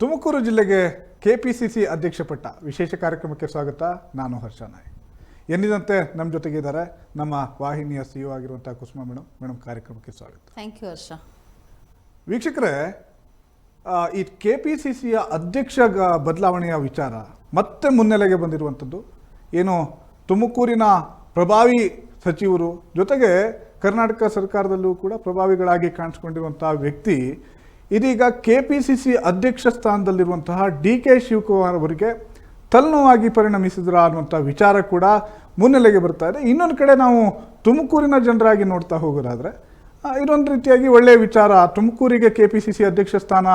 ತುಮಕೂರು ಜಿಲ್ಲೆಗೆ ಕೆಪಿಸಿಸಿ ಅಧ್ಯಕ್ಷ ಪಟ್ಟ ವಿಶೇಷ ಕಾರ್ಯಕ್ರಮಕ್ಕೆ ಸ್ವಾಗತ. ನಾನು ಹರ್ಷ ನಾಯ್ ಎಂದಿನಂತೆ ನಮ್ಮ ಜೊತೆಗಿದ್ದಾರೆ ನಮ್ಮ ವಾಹಿನಿಯ ಸಿ ಯು ಆಗಿರುವಂಥ ಕುಸುಮ ಮೇಡಮ್ ಮೇಡಮ್ ಕಾರ್ಯಕ್ರಮಕ್ಕೆ ಸ್ವಾಗತ. Thank you Harsha. ವೀಕ್ಷಕರೇ ಈ ಕೆ ಪಿ ಸಿ ಸಿಯ ಅಧ್ಯಕ್ಷ ಗ- ಬದಲಾವಣೆಯ ವಿಚಾರ ಮತ್ತೆ ಮುನ್ನೆಲೆಗೆ ಬಂದಿರುವಂಥದ್ದು. ಏನು ತುಮಕೂರಿನ ಪ್ರಭಾವಿ ಸಚಿವರು ಜೊತೆಗೆ ಕರ್ನಾಟಕ ಸರ್ಕಾರದಲ್ಲೂ ಕೂಡ ಪ್ರಭಾವಿಗಳಾಗಿ ಕಾಣಿಸ್ಕೊಂಡಿರುವಂಥ ವ್ಯಕ್ತಿ ಇದೀಗ ಕೆ ಪಿ ಸಿ ಸಿ ಅಧ್ಯಕ್ಷ ಸ್ಥಾನದಲ್ಲಿರುವಂತಹ ಡಿ ಕೆ ಶಿವಕುಮಾರ್ ಅವರಿಗೆ ತಲ್ನೋವಾಗಿ ಪರಿಣಮಿಸಿದ್ರ ಅನ್ನುವಂಥ ವಿಚಾರ ಕೂಡ ಮುನ್ನೆಲೆಗೆ ಬರ್ತಾ ಇದೆ. ಇನ್ನೊಂದು ಕಡೆ ನಾವು ತುಮಕೂರಿನ ಜನರಾಗಿ ನೋಡ್ತಾ ಹೋಗೋದಾದರೆ ಇದೊಂದು ರೀತಿಯಾಗಿ ಒಳ್ಳೆಯ ವಿಚಾರ. ತುಮಕೂರಿಗೆ ಕೆ ಪಿ ಸಿ ಸಿ ಅಧ್ಯಕ್ಷ ಸ್ಥಾನ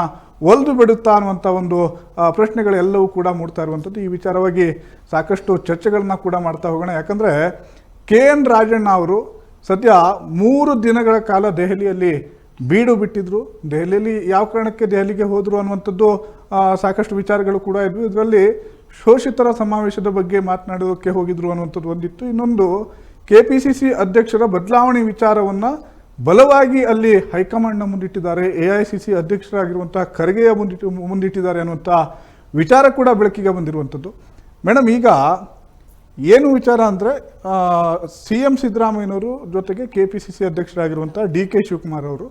ಒಲ್ದು ಬಿಡುತ್ತಾ ಅನ್ನುವಂಥ ಒಂದು ಪ್ರಶ್ನೆಗಳೆಲ್ಲವೂ ಕೂಡ ಮೂಡ್ತಾ ಇರುವಂಥದ್ದು. ಈ ವಿಚಾರವಾಗಿ ಸಾಕಷ್ಟು ಚರ್ಚೆಗಳನ್ನ ಕೂಡ ಮಾಡ್ತಾ ಹೋಗೋಣ. ಯಾಕಂದರೆ ಕೆ ಎನ್ ರಾಜಣ್ಣ ಅವರು ಸದ್ಯ ಮೂರು ದಿನಗಳ ಕಾಲ ದೆಹಲಿಯಲ್ಲಿ ಬೀಡು ಬಿಟ್ಟಿದ್ರು, ದೆಹಲಿಯಲ್ಲಿ ಯಾವ ಕಾರಣಕ್ಕೆ ದೆಹಲಿಗೆ ಹೋದರು ಅನ್ನುವಂಥದ್ದು ಸಾಕಷ್ಟು ವಿಚಾರಗಳು ಕೂಡ ಇದ್ವು. ಇದರಲ್ಲಿ ಶೋಷಿತರ ಸಮಾವೇಶದ ಬಗ್ಗೆ ಮಾತನಾಡೋದಕ್ಕೆ ಹೋಗಿದ್ರು ಅನ್ನುವಂಥದ್ದು ಒಂದಿತ್ತು. ಇನ್ನೊಂದು ಕೆ ಪಿ ಸಿ ಸಿ ಅಧ್ಯಕ್ಷರ ಬದಲಾವಣೆ ವಿಚಾರವನ್ನು ಬಲವಾಗಿ ಅಲ್ಲಿ ಹೈಕಮಾಂಡ್ನ ಮುಂದಿಟ್ಟಿದ್ದಾರೆ, ಎ ಐ ಸಿ ಸಿ ಅಧ್ಯಕ್ಷರಾಗಿರುವಂತಹ ಖರ್ಗೆಯ ಮುಂದಿಟ್ಟು, ಮುಂದಿಟ್ಟಿದ್ದಾರೆ ಅನ್ನುವಂಥ ವಿಚಾರ ಕೂಡ ಬೆಳಕಿಗೆ ಬಂದಿರುವಂಥದ್ದು. ಮೇಡಮ್, ಈಗ ಏನು ವಿಚಾರ ಅಂದರೆ ಸಿ ಎಂ ಸಿದ್ದರಾಮಯ್ಯನವರು ಜೊತೆಗೆ ಕೆ ಪಿ ಸಿ ಸಿ ಅಧ್ಯಕ್ಷರಾಗಿರುವಂಥ ಡಿ ಕೆ ಶಿವಕುಮಾರ್ ಅವರು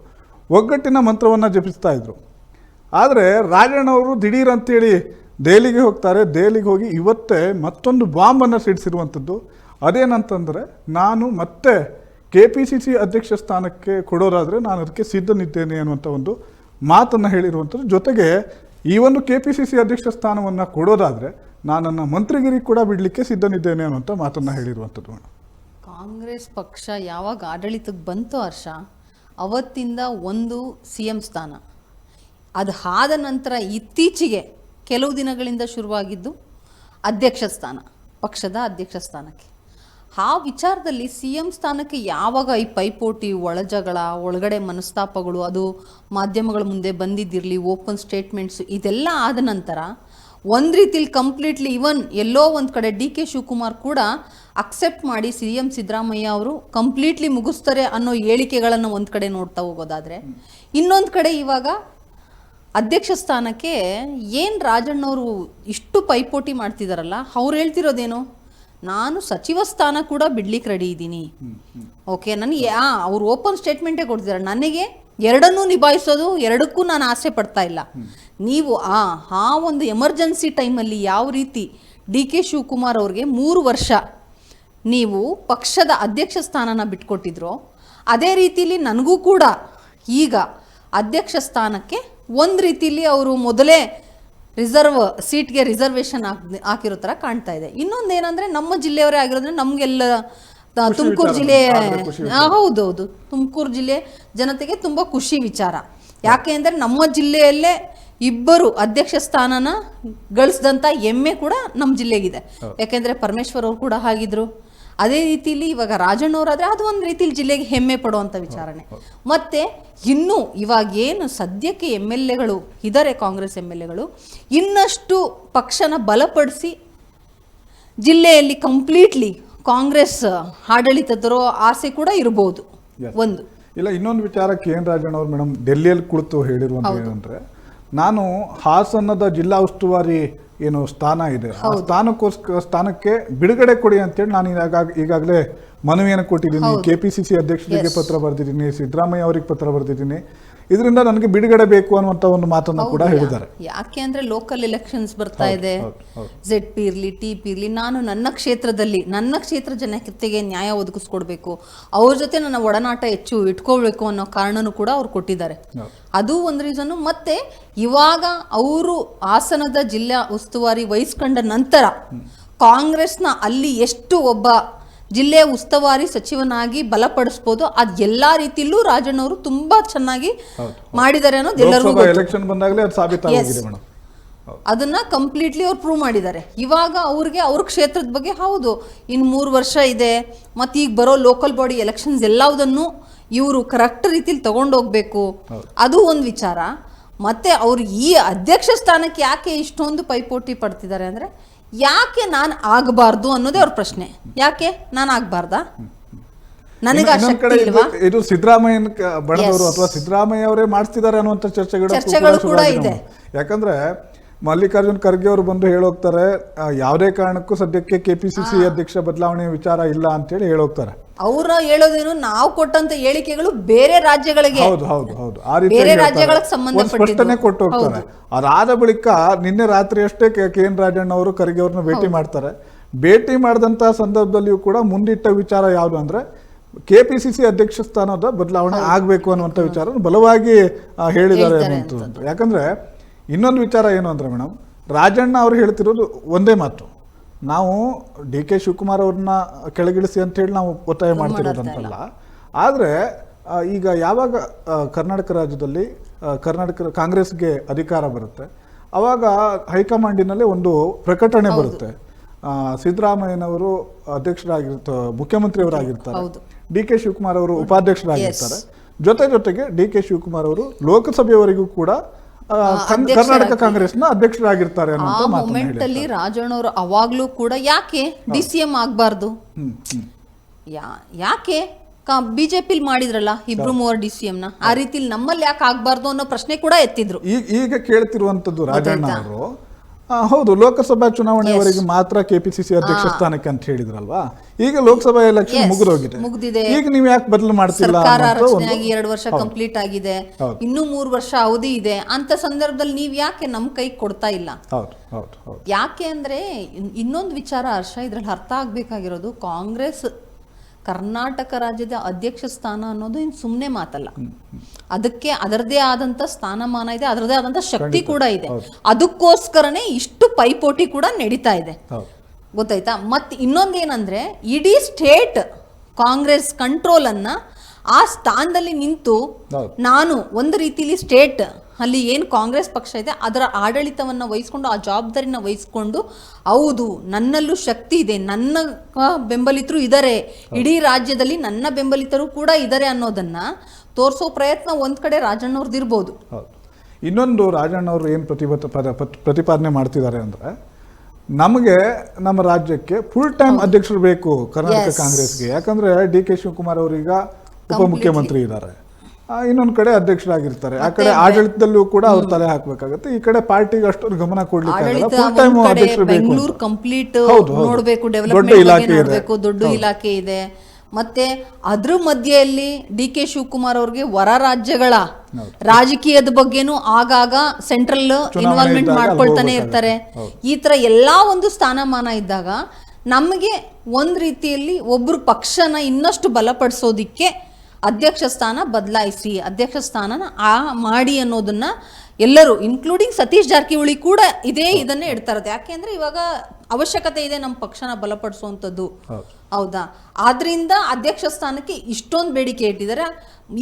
ಒಗ್ಗಟ್ಟಿನ ಮಂತ್ರವನ್ನು ಜಪಿಸ್ತಾ ಇದ್ರು. ಆದರೆ ರಾಜಣ್ಣವರು ದಿಢೀರ್ ಅಂತೇಳಿ ದೆಹಲಿಗೆ ಹೋಗ್ತಾರೆ. ದೆಹಲಿಗೆ ಹೋಗಿ ಇವತ್ತೇ ಮತ್ತೊಂದು ಬಾಂಬನ್ನು ಸಿಡಿಸಿರುವಂಥದ್ದು. ಅದೇನಂತಂದರೆ ನಾನು ಮತ್ತೆ ಕೆ ಪಿ ಸಿ ಸಿ ಅಧ್ಯಕ್ಷ ಸ್ಥಾನಕ್ಕೆ ಕೊಡೋದಾದರೆ ನಾನು ಅದಕ್ಕೆ ಸಿದ್ಧನಿದ್ದೇನೆ ಅನ್ನುವಂಥ ಒಂದು ಮಾತನ್ನು ಹೇಳಿರುವಂಥದ್ದು. ಜೊತೆಗೆ ಈ ಒಂದು ಕೆ ಪಿ ಸಿ ಸಿ ಅಧ್ಯಕ್ಷ ಸ್ಥಾನವನ್ನು ಕೊಡೋದಾದರೆ ನಾನನ್ನು ನನ್ನ ಮಂತ್ರಿಗಿರಿ ಕೂಡ ಬಿಡಲಿಕ್ಕೆ ಸಿದ್ಧನಿದ್ದೇನೆ ಅನ್ನುವಂಥ ಮಾತನ್ನು ಹೇಳಿರುವಂಥದ್ದು. ಕಾಂಗ್ರೆಸ್ ಪಕ್ಷ ಯಾವಾಗ ಆಡಳಿತಕ್ಕೆ ಬಂತು ಹರ್ಷ? ಅವತ್ತಿಂದ ಒಂದು ಸಿ ಎಂ ಸ್ಥಾನ. ಅದು ಆದ ನಂತರ ಇತ್ತೀಚೆಗೆ ಕೆಲವು ದಿನಗಳಿಂದ ಶುರುವಾಗಿದ್ದು ಅಧ್ಯಕ್ಷ ಸ್ಥಾನ, ಪಕ್ಷದ ಅಧ್ಯಕ್ಷ ಸ್ಥಾನಕ್ಕೆ. ಆ ವಿಚಾರದಲ್ಲಿ ಸಿ ಎಂ ಸ್ಥಾನಕ್ಕೆ ಯಾವಾಗ ಈ ಪೈಪೋಟಿ ಒಳಜಗಳ, ಒಳಗಡೆ ಮನಸ್ತಾಪಗಳು, ಅದು ಮಾಧ್ಯಮಗಳ ಮುಂದೆ ಬಂದಿದ್ದಿರಲಿ, ಓಪನ್ ಸ್ಟೇಟ್ಮೆಂಟ್ಸ್ ಇದೆಲ್ಲ ಆದ ನಂತರ ಒಂದು ರೀತಿಲಿ ಕಂಪ್ಲೀಟ್ಲಿ ಇವನ್ ಎಲ್ಲೋ ಒಂದು ಕಡೆ ಡಿ ಕೆ ಶಿವಕುಮಾರ್ ಕೂಡ ಅಕ್ಸೆಪ್ಟ್ ಮಾಡಿ ಸಿ ಎಂ ಸಿದ್ದರಾಮಯ್ಯ ಅವರು ಕಂಪ್ಲೀಟ್ಲಿ ಮುಗಿಸ್ತಾರೆ ಅನ್ನೋ ಹೇಳಿಕೆಗಳನ್ನು ಒಂದು ಕಡೆ ನೋಡ್ತಾ ಹೋಗೋದಾದರೆ, ಇನ್ನೊಂದು ಕಡೆ ಇವಾಗ ಅಧ್ಯಕ್ಷ ಸ್ಥಾನಕ್ಕೆ ಏನು ರಾಜಣ್ಣವರು ಇಷ್ಟು ಪೈಪೋಟಿ ಮಾಡ್ತಿದಾರಲ್ಲ, ಅವ್ರು ಹೇಳ್ತಿರೋದೇನು? ನಾನು ಸಚಿವ ಸ್ಥಾನ ಕೂಡ ಬಿಡ್ಲಿಕ್ಕೆ ರೆಡಿ ಇದ್ದೀನಿ. ಓಕೆ ನನಗೆ ಆ ಅವ್ರು ಓಪನ್ ಸ್ಟೇಟ್ಮೆಂಟೇ ಕೊಡ್ತಿದ್ದಾರೆ ನನಗೆ ಎರಡನ್ನೂ ನಿಭಾಯಿಸೋದು, ಎರಡಕ್ಕೂ ನಾನು ಆಸೆ ಪಡ್ತಾ ಇಲ್ಲ. ನೀವು ಆ ಆ ಒಂದು ಎಮರ್ಜೆನ್ಸಿ ಟೈಮಲ್ಲಿ ಯಾವ ರೀತಿ ಡಿ ಕೆ ಶಿವಕುಮಾರ್ ಅವ್ರಿಗೆ ಮೂರು ವರ್ಷ ನೀವು ಪಕ್ಷದ ಅಧ್ಯಕ್ಷ ಸ್ಥಾನನ ಬಿಟ್ಕೊಟ್ಟಿದ್ರು ಅದೇ ರೀತಿಲಿ ನನಗೂ ಕೂಡ ಈಗ ಅಧ್ಯಕ್ಷ ಸ್ಥಾನಕ್ಕೆ ಒಂದು ರೀತಿಲಿ ಅವರು ಮೊದಲೇ ರಿಸರ್ವ್ ಸೀಟ್ಗೆ ರಿಸರ್ವೇಷನ್ ಹಾಕಿರೋ ಥರ ಕಾಣ್ತಾ ಇದೆ. ಇನ್ನೊಂದು ಏನಂದ್ರೆ ನಮ್ಮ ಜಿಲ್ಲೆಯವರೇ ಆಗಿರೋದ್ರೆ ನಮಗೆಲ್ಲ ತುಮಕೂರು ಜಿಲ್ಲೆ ಹೌದು ಹೌದೌದು. ತುಮಕೂರು ಜಿಲ್ಲೆ ಜನತೆಗೆ ತುಂಬ ಖುಷಿ ವಿಚಾರ. ಯಾಕೆ ಅಂದರೆ ನಮ್ಮ ಜಿಲ್ಲೆಯಲ್ಲೇ ಇಬ್ಬರು ಅಧ್ಯಕ್ಷ ಸ್ಥಾನನ ಗಳಿಸಿದಂಥ ಹೆಮ್ಮೆ ಕೂಡ ನಮ್ಮ ಜಿಲ್ಲೆಗಿದೆ. ಯಾಕೆಂದರೆ ಪರಮೇಶ್ವರ್ ಅವರು ಕೂಡ ಆಗಿದ್ರು ಅದೇ ರೀತಿಯಲ್ಲಿ ಇವಾಗ ರಾಜಣ್ಣವರಾದ್ರೆ ಅದು ಒಂದು ರೀತಿಯಲ್ಲಿ ಜಿಲ್ಲೆಗೆ ಹೆಮ್ಮೆ ಪಡುವಂಥ ವಿಚಾರಣೆ. ಮತ್ತೆ ಇನ್ನು ಇವಾಗ ಏನು ಸದ್ಯಕ್ಕೆ ಎಂ ಎಲ್ ಎಗಳು ಇದ್ದಾರೆ ಕಾಂಗ್ರೆಸ್ ಎಂ ಎಲ್ ಎಗಳು ಇನ್ನಷ್ಟು ಪಕ್ಷನ ಬಲಪಡಿಸಿ ಜಿಲ್ಲೆಯಲ್ಲಿ ಕಂಪ್ಲೀಟ್ಲಿ ಕಾಂಗ್ರೆಸ್ ಆಡಳಿತದರೋ ಆಸೆ ಕೂಡ ಇರಬಹುದು ಒಂದು. ಇಲ್ಲ ಇನ್ನೊಂದು ವಿಚಾರ ಕೆ ಎನ್ ರಾಜಣ್ಣ ಅವರು ಮೇಡಮ್ ಡೆಲ್ಲಿಯಲ್ಲಿ ಕುಳಿತು ಹೇಳಿರುವಂತ ಏನಂದ್ರೆ ನಾನು ಹಾಸನದ ಜಿಲ್ಲಾ ಉಸ್ತುವಾರಿ ಏನು ಸ್ಥಾನ ಇದೆ. ಆ ಸ್ಥಾನಕ್ಕೋಸ್ಕರ ಸ್ಥಾನಕ್ಕೆ ಬಿಡುಗಡೆ ಕೊಡಿ ಅಂತೇಳಿ ನಾನು ಈಗಾಗ ಈಗಾಗಲೇ ಮನವಿಯನ್ನು ಕೊಟ್ಟಿದ್ದೀನಿ. ಕೆ ಪಿ ಸಿ ಸಿ ಅಧ್ಯಕ್ಷರಿಗೆ ಪತ್ರ ಬರೆದಿದ್ದೀನಿ ಸಿದ್ದರಾಮಯ್ಯ ಅವರಿಗೆ ಪತ್ರ ಬರೆದಿದ್ದೀನಿ. ಇದರಿಂದ ನನಗೆ ಬಿಡುಗಡೆ ಬೇಕು ಅನ್ನುವಂಥ ಒಂದು ಮಾತನ್ನು ಕೂಡ ಹೇಳಿದ್ದಾರೆ. ಯಾಕೆ ಅಂದ್ರೆ ಲೋಕಲ್ ಎಲೆಕ್ಷನ್ಸ್ ಬರ್ತಾ ಇದೆ. ಜೆಡ್ ಪಿ ಇರ್ಲಿ ಟಿ ಪಿ ಇರ್ಲಿ ನಾನು ನನ್ನ ಕ್ಷೇತ್ರದಲ್ಲಿ ನನ್ನ ಕ್ಷೇತ್ರ ಜನತೆಗೆ ನ್ಯಾಯ ಒದಗಿಸ್ಕೊಡ್ಬೇಕು. ಅವ್ರ ಜೊತೆ ನನ್ನ ಒಡನಾಟ ಹೆಚ್ಚು ಇಟ್ಕೊಳ್ಬೇಕು ಅನ್ನೋ ಕಾರಣನೂ ಕೂಡ ಅವ್ರು ಕೊಟ್ಟಿದ್ದಾರೆ. ಅದು ಒಂದು ರೀಸನ್ನು ಮತ್ತೆ ಇವಾಗ ಅವರು ಹಾಸನದ ಜಿಲ್ಲಾ ಉಸ್ತುವಾರಿ ವಹಿಸ್ಕೊಂಡ ನಂತರ ಕಾಂಗ್ರೆಸ್ನ ಅಲ್ಲಿ ಎಷ್ಟು ಒಬ್ಬ ಜಿಲ್ಲೆಯ ಉಸ್ತುವಾರಿ ಸಚಿವನಾಗಿ ಬಲಪಡಿಸ್ಬೋದು. ಅದ್ ಎಲ್ಲಾ ರೀತಿಯಲ್ಲೂ ರಾಜಣ್ಣವರು ತುಂಬಾ ಚೆನ್ನಾಗಿ ಮಾಡಿದ್ದಾರೆ ಅನ್ನೋದು ಎಲ್ಲರಿಗೂ. ಎಲೆಕ್ಷನ್ ಬಂದಾಗಲೇ ಅದು ಸಾಬೀತಾಗಿದೆ ಮೇಡಮ್. ಅದನ್ನ ಕಂಪ್ಲೀಟ್ಲಿ ಅವ್ರು ಪ್ರೂವ್ ಮಾಡಿದ್ದಾರೆ. ಇವಾಗ ಅವ್ರಿಗೆ ಅವ್ರ ಕ್ಷೇತ್ರದ ಬಗ್ಗೆ ಹೌದು. ಇನ್ನು ಮೂರು ವರ್ಷ ಇದೆ. ಮತ್ತೆ ಈಗ ಬರೋ ಲೋಕಲ್ ಬಾಡಿ ಎಲೆಕ್ಷನ್ಸ್ ಎಲ್ಲವುದನ್ನು ಇವರು ಕರೆಕ್ಟ್ ರೀತಿಲಿ ತಗೊಂಡೋಗ್ಬೇಕು ಅದು ಒಂದು ವಿಚಾರ. ಮತ್ತೆ ಅವ್ರು ಈ ಅಧ್ಯಕ್ಷ ಸ್ಥಾನಕ್ಕೆ ಯಾಕೆ ಇಷ್ಟೊಂದು ಪೈಪೋಟಿ ಪಡ್ತಿದ್ದಾರೆ ಅಂದ್ರೆ ಯಾಕೆ ನಾನು ಆಗಬಾರ್ದು ಅನ್ನೋದೇ ಅವ್ರ ಪ್ರಶ್ನೆ. ಯಾಕೆ? ನಾನು ಆಗಬಾರ್ದಾ? ನನಗೆ ಇದು- ಸಿದ್ದರಾಮಯ್ಯನ ಬಣದವರು ಅಥವಾ ಸಿದ್ದರಾಮಯ್ಯ ಅವರೇ ಮಾಡಿಸ್ತಿದ್ದಾರೆ ಅನ್ನುವಂಥ ಚರ್ಚೆಗಳು ಚರ್ಚೆಗಳು ಕೂಡ ಇದೆ. ಯಾಕಂದ್ರೆ ಮಲ್ಲಿಕಾರ್ಜುನ್ ಖರ್ಗೆ ಅವರು ಬಂದು ಹೇಳೋಗ್ತಾರೆ ಯಾವುದೇ ಕಾರಣಕ್ಕೂ ಸದ್ಯಕ್ಕೆ ಕೆಪಿಸಿಸಿ ಅಧ್ಯಕ್ಷ ಬದಲಾವಣೆ ವಿಚಾರ ಇಲ್ಲ ಅಂತೇಳಿ ಹೇಳೋಗ್ತಾರೆ. ಅವ್ರ ಹೇಳೋದೇನು ನಾವು ಕೊಟ್ಟಂತ ಹೇಳಿಕೆಗಳು ಬೇರೆ ರಾಜ್ಯಗಳಿಗೆ ಹೌದು ಹೌದು ಹೌದು. ಆ ರೀತಿ ಬೇರೆ ರಾಜ್ಯಗಳಿಗೆ ಒಂದ್ ಸ್ಪಷ್ಟನೆ ಕೊಟ್ಟು ಹೋಗ್ತಾರೆ ಅದಾದ ಬಳಿಕ ನಿನ್ನೆ ರಾತ್ರಿ ಅಷ್ಟೇ ಕೆ ಎನ್ ರಾಜಣ್ಣ ಅವರು ಖರ್ಗೆ ಅವ್ರನ್ನ ಭೇಟಿ ಮಾಡ್ತಾರೆ. ಭೇಟಿ ಮಾಡಿದಂತ ಸಂದರ್ಭದಲ್ಲಿಯೂ ಕೂಡ ಮುಂದಿಟ್ಟ ವಿಚಾರ ಯಾವುದು ಅಂದ್ರೆ ಸಿ ಅಧ್ಯಕ್ಷ ಸ್ಥಾನದ ಬದಲಾವಣೆ ಆಗಬೇಕು ಅನ್ನುವಂಥ ವಿಚಾರ ಬಲವಾಗಿ ಹೇಳಿದ್ದಾರೆ ಯಾಕಂದ್ರೆ ಇನ್ನೊಂದು ವಿಚಾರ ಏನು ಅಂದರೆ ಮೇಡಮ್ ರಾಜಣ್ಣ ಅವರು ಹೇಳ್ತಿರೋದು ಒಂದೇ ಮಾತು. ನಾವು ಡಿ ಕೆ ಶಿವಕುಮಾರ್ ಅವ್ರನ್ನ ಕೆಳಗಿಳಿಸಿ ಅಂತ ಹೇಳಿ ನಾವು ಒತ್ತಾಯ ಮಾಡ್ತಿರೋದಂತಲ್ಲ ಆದರೆ ಈಗ ಯಾವಾಗ ಕರ್ನಾಟಕ ರಾಜ್ಯದಲ್ಲಿ ಕರ್ನಾಟಕ ಕಾಂಗ್ರೆಸ್ಗೆ ಅಧಿಕಾರ ಬರುತ್ತೆ ಆವಾಗ ಹೈಕಮಾಂಡಿನಲ್ಲಿ ಒಂದು ಪ್ರಕಟಣೆ ಬರುತ್ತೆ. ಸಿದ್ದರಾಮಯ್ಯನವರು ಅಧ್ಯಕ್ಷರಾಗಿರ್ತ ಮುಖ್ಯಮಂತ್ರಿಯವರಾಗಿರ್ತಾರೆ. ಡಿ ಕೆ ಶಿವಕುಮಾರ್ ಅವರು ಉಪಾಧ್ಯಕ್ಷರಾಗಿರ್ತಾರೆ. ಜೊತೆ ಜೊತೆಗೆ ಡಿ ಕೆ ಶಿವಕುಮಾರ್ ಅವರು ಲೋಕಸಭೆಯವರೆಗೂ ಕೂಡ ಕರ್ನಾಟಕ ಕಾಂಗ್ರೆಸ್ನ ಅಧ್ಯಕ್ಷರಾಗಿರ್ತಾರೆ ಆ ಮೊಮೆಂಟ್. ಅಲ್ಲಿ ರಾಜಣ್ಣವರು ಅವಾಗ್ಲೂ ಕೂಡ ಯಾಕೆ ಡಿ ಸಿ ಎಂ ಆಗ್ಬಾರ್ದು? ಯಾಕೆ? ಬಿಜೆಪಿ ಮಾಡಿದ್ರಲ್ಲ ಇಬ್ರು ಮೂವರು ಡಿ ಸಿ ನ? ಆ ರೀತಿ ನಮ್ಮಲ್ಲಿ ಯಾಕೆ ಆಗ್ಬಾರ್ದು ಅನ್ನೋ ಪ್ರಶ್ನೆ ಕೂಡ ಎತ್ತಿದ್ರು. ಈಗ ಈಗ ಕೇಳ್ತಿರುವಂತದ್ದು ರಾಜಣ್ಣ ಅವರು ಹೌದು ಲೋಕಸಭಾ ಚುನಾವಣೆಯವರೆಗೆ ಮಾತ್ರ ಕೆಪಿಸಿಸಿ ಅಧ್ಯಕ್ಷ ಸ್ಥಾನಕ್ಕೆ ಅಂತ ಹೇಳಿದ್ರಲ್ವಾ? ಈಗ ಲೋಕಸಭಾ ಎಲೆಕ್ಷನ್ ಮುಗಿದೋಗಿದೆ. ಮುಗ್ದಿದೆ. ಈಗ ನೀವು ಯಾಕೆ ಬದಲು ಮಾಡ್ತಿಲ್ಲ ಎರಡು ವರ್ಷ ಕಂಪ್ಲೀಟ್ ಆಗಿದೆ. ಇನ್ನೂ ಮೂರು ವರ್ಷ ಅವಧಿ ಇದೆ. ಅಂತ ಸಂದರ್ಭದಲ್ಲಿ ನೀವ್ ಯಾಕೆ ನಮ್ ಕೈ ಕೊಡ್ತಾ ಇಲ್ಲ? ಯಾಕೆ ಅಂದ್ರೆ ಇನ್- ಇನ್ನೊಂದು ವಿಚಾರ ಹರ್ಷ ಇದ್ರಲ್ಲಿ ಅರ್ಥ ಆಗ್ಬೇಕಾಗಿರೋದು ಕಾಂಗ್ರೆಸ್ ಕರ್ನಾಟಕ ರಾಜ್ಯದ ಅಧ್ಯಕ್ಷ ಸ್ಥಾನ ಅನ್ನೋದು ಇನ್ ಸುಮ್ಮನೆ ಮಾತಲ್ಲ. ಅದಕ್ಕೆ ಅದರದೇ ಆದಂತ ಸ್ಥಾನಮಾನ ಇದೆ ಅದರದೇ ಆದಂತ ಶಕ್ತಿ ಕೂಡ ಇದೆ. ಅದಕ್ಕೋಸ್ಕರನೇ ಇಷ್ಟು ಪೈಪೋಟಿ ಕೂಡ ನಡೀತಾ ಇದೆ. ಗೊತ್ತಾಯ್ತಾ? ಮತ್ತೆ ಇನ್ನೊಂದೇನಂದ್ರೆ ಇಡೀ ಸ್ಟೇಟ್ ಕಾಂಗ್ರೆಸ್ ಕಂಟ್ರೋಲ್ ಅನ್ನ ಆ ಸ್ಥಾನದಲ್ಲಿ ನಿಂತು ನಾನು ಒಂದು ರೀತಿಲಿ ಸ್ಟೇಟ್ ಅಲ್ಲಿ ಏನು ಕಾಂಗ್ರೆಸ್ ಪಕ್ಷ ಇದೆ ಅದರ ಆಡಳಿತವನ್ನ ವಹಿಸ್ಕೊಂಡು ಆ ಜವಾಬ್ದಾರಿನ ವಹಿಸ್ಕೊಂಡು ಹೌದು ನನ್ನಲ್ಲೂ ಶಕ್ತಿ ಇದೆ ನನ್ನ ಬೆಂಬಲಿತರು ಇದ್ದಾರೆ ಇಡೀ ರಾಜ್ಯದಲ್ಲಿ ನನ್ನ ಬೆಂಬಲಿತರು ಕೂಡ ಇದ್ದಾರೆ ಅನ್ನೋದನ್ನ ತೋರಿಸೋ ಪ್ರಯತ್ನ ಒಂದ್ ಕಡೆ ರಾಜಣ್ಣವ್ರದ್ದು ಇರ್ಬೋದು. ಹೌದು. ಇನ್ನೊಂದು ರಾಜಣ್ಣ ಅವರು ಏನು ಪ್ರತಿಭಟ ಪ್ರತಿಪಾದನೆ ಮಾಡ್ತಿದ್ದಾರೆ ಅಂದ್ರೆ ನಮಗೆ ನಮ್ಮ ರಾಜ್ಯಕ್ಕೆ ಫುಲ್ ಟೈಮ್ ಅಧ್ಯಕ್ಷರು ಬೇಕು ಕರ್ನಾಟಕ. ಕಾಂಗ್ರೆಸ್ಗೆ. ಯಾಕಂದ್ರೆ ಡಿ ಕೆ ಶಿವಕುಮಾರ್ ಅವರೀಗ ಉಪಮುಖ್ಯಮಂತ್ರಿ ಇದ್ದಾರೆ. ಇನ್ನೊಂದು ಕಡೆ ಅಧ್ಯಕ್ಷರಾಗಿರ್ತಾರೆ. ಆ ಕಡೆ ಆಡಳಿತದಲ್ಲೂ ಕೂಡ ಅವ್ರು ತಲೆ ಹಾಕಬೇಕಾಗುತ್ತೆ. ಈ ಕಡೆ ಪಾರ್ಟಿಗೆ ಅಷ್ಟೊಂದು ಗಮನ ಕೊಡ್ಲಿಕ್ಕೆ ಆಡಳಿತ ಫುಲ್ ಟೈಮ್ ಅಧ್ಯಕ್ಷರು ಬೇಕು ಬೆಂಗಳೂರು ಕಂಪ್ಲೀಟ್. ನೋಡ್ಬೇಕು ದೊಡ್ಡ ಇಲಾಖೆ ಇದೆ. ದೊಡ್ಡ ಇಲಾಖೆ ಇದೆ. ಮತ್ತೆ ಅದ್ರ ಮಧ್ಯೆಯಲ್ಲಿ ಡಿ ಕೆ ಶಿವಕುಮಾರ್ ಅವ್ರಿಗೆ ಹೊರ ರಾಜ್ಯಗಳ ರಾಜಕೀಯದ ಬಗ್ಗೆನೂ ಆಗಾಗ ಸೆಂಟ್ರಲ್ ಇನ್ವಾಲ್ವ್ಮೆಂಟ್ ಮಾಡ್ಕೊಳ್ತಾನೆ ಇರ್ತಾರೆ. ಈ ತರ ಎಲ್ಲಾ ಒಂದು ಸ್ಥಾನಮಾನ ಇದ್ದಾಗ ನಮಗೆ ಒಂದ್ ರೀತಿಯಲ್ಲಿ ಒಬ್ರು ಪಕ್ಷನ ಇನ್ನಷ್ಟು ಬಲಪಡಿಸೋದಿಕ್ಕೆ ಅಧ್ಯಕ್ಷ ಸ್ಥಾನ ಬದಲಾಯಿಸಿ ಅಧ್ಯಕ್ಷ ಸ್ಥಾನನ ಆ ಮಾಡಿ ಅನ್ನೋದನ್ನ ಎಲ್ಲರೂ ಇನ್ಕ್ಲೂಡಿಂಗ್ ಸತೀಶ್ ಜಾರಕಿಹೊಳಿ ಕೂಡ ಇದೇ ಇದನ್ನೇ ಇಡ್ತಾ ಇರೋದು. ಯಾಕೆಂದ್ರೆ ಇವಾಗ ಅವಶ್ಯಕತೆ ಇದೆ ನಮ್ಮ ಪಕ್ಷನ ಬಲಪಡಿಸುವಂಥದ್ದು ಹೌದು. ಆದ್ರಿಂದ ಅಧ್ಯಕ್ಷ ಸ್ಥಾನಕ್ಕೆ ಇಷ್ಟೊಂದು ಬೇಡಿಕೆ ಇಟ್ಟಿದ್ದಾರೆ.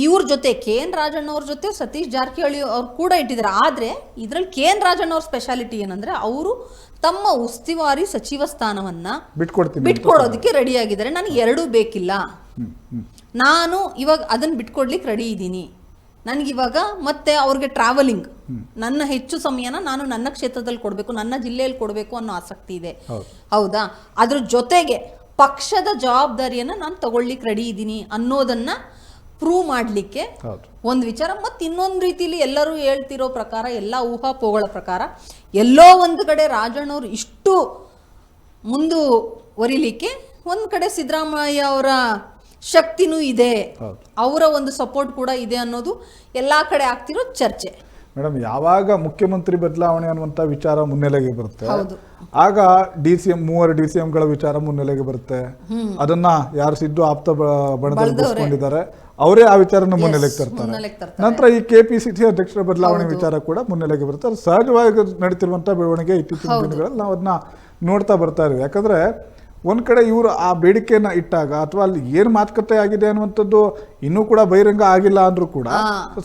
ಇವ್ರ ಜೊತೆ ಕೆ ಎನ್ ರಾಜಣ್ಣ ಅವ್ರ ಜೊತೆ ಸತೀಶ್ ಜಾರಕಿಹೊಳಿ ಅವ್ರು ಕೂಡ ಇಟ್ಟಿದ್ದಾರೆ. ಆದ್ರೆ ಇದ್ರಲ್ಲಿ ಕೆ ಎನ್ ರಾಜಣ್ಣ ಅವ್ರ ಸ್ಪೆಷಾಲಿಟಿ ಏನಂದ್ರೆ ಅವರು ತಮ್ಮ ಉಸ್ತುವಾರಿ ಸಚಿವ ಸ್ಥಾನವನ್ನ ಬಿಟ್ಕೊಡ್ತೀನಿ ಬಿಟ್ಕೊಡೋದಕ್ಕೆ ರೆಡಿ ಆಗಿದ್ದಾರೆ. ನನಗೆ ಎರಡೂ ಬೇಕಿಲ್ಲ. ನಾನು ಇವಾಗ ಅದನ್ನ ಬಿಟ್ಕೊಡ್ಲಿಕ್ಕೆ ರೆಡಿ ಇದ್ದೀನಿ. ನನಗಿವಾಗ ಮತ್ತೆ ಅವ್ರಿಗೆ ಟ್ರಾವೆಲಿಂಗ್ ನನ್ನ ಹೆಚ್ಚು ಸಮಯನ ನಾನು ನನ್ನ ಕ್ಷೇತ್ರದಲ್ಲಿ ಕೊಡಬೇಕು ನನ್ನ ಜಿಲ್ಲೆಯಲ್ಲಿ ಕೊಡಬೇಕು ಅನ್ನೋ ಆಸಕ್ತಿ ಇದೆ. ಹೌದಾ? ಅದ್ರ ಜೊತೆಗೆ ಪಕ್ಷದ ಜವಾಬ್ದಾರಿಯನ್ನು ನಾನು ತಗೊಳ್ಲಿಕ್ಕೆ ರೆಡಿ ಇದ್ದೀನಿ ಅನ್ನೋದನ್ನ ಪ್ರೂವ್ ಮಾಡಲಿಕ್ಕೆ ಒಂದು ವಿಚಾರ. ಮತ್ತು ಇನ್ನೊಂದು ರೀತಿಲಿ ಎಲ್ಲರೂ ಹೇಳ್ತಿರೋ ಪ್ರಕಾರ ಎಲ್ಲ ಊಹಾಪೋಗಳ ಪ್ರಕಾರ ಎಲ್ಲೋ ಒಂದು ಕಡೆ ರಾಜಣ್ಣವ್ರು ಇಷ್ಟು ಮುಂದುವರಿಲಿಕ್ಕೆ ಒಂದು ಕಡೆ ಸಿದ್ದರಾಮಯ್ಯ ಅವರ ಶಕ್ತಿನೂ ಇದೆ. ಅವರ ಒಂದು ಸಪೋರ್ಟ್ ಕೂಡ ಇದೆ ಅನ್ನೋದು ಎಲ್ಲ ಕಡೆ ಆಗ್ತಿರೋ ಚರ್ಚೆ. ಮೇಡಮ್ ಯಾವಾಗ ಮುಖ್ಯಮಂತ್ರಿ ಬದಲಾವಣೆ ಅನ್ನುವಂಥ ವಿಚಾರ ಮುನ್ನೆಲೆಗೆ ಬರುತ್ತೆ. ಆಗ ಡಿ ಸಿ ಎಂ ಮೂವರು ಡಿ ಸಿ ಎಂಗಳ ವಿಚಾರ ಮುನ್ನೆಲೆಗೆ ಬರುತ್ತೆ. ಅದನ್ನ ಯಾರು ಸಿದ್ದು ಆಪ್ತ ಬಣದಲ್ಲಿ ಅವರೇ ಆ ವಿಚಾರನ ಮುನ್ನೆಲೆಗೆ ತರ್ತಾರೆ. ನಂತರ ಈ ಕೆ ಪಿ ಸಿ ಸಿ ಅಧ್ಯಕ್ಷರ ಬದಲಾವಣೆ ವಿಚಾರ ಕೂಡ ಮುನ್ನೆಲೆಗೆ ಬರುತ್ತೆ. ಅದು ಸಹಜವಾಗಿ ನಡೀತಿರುವಂಥ ಬೆಳವಣಿಗೆ ಇತ್ತೀಚಿನ ದಿನಗಳಲ್ಲಿ ನಾವು ಅದನ್ನ ನೋಡ್ತಾ ಬರ್ತಾ ಇದ್ದೀವಿ. ಯಾಕಂದ್ರೆ ಒಂದ್ ಕಡೆ ಇವರು ಆ ಬೇಡಿಕೆಯನ್ನ ಇಟ್ಟಾಗ ಅಥವಾ ಅಲ್ಲಿ ಏನು ಮಾತುಕತೆ ಆಗಿದೆ ಅನ್ನುವಂಥದ್ದು ಇನ್ನೂ ಕೂಡ ಬಹಿರಂಗ ಆಗಿಲ್ಲ ಅಂದ್ರೂ ಕೂಡ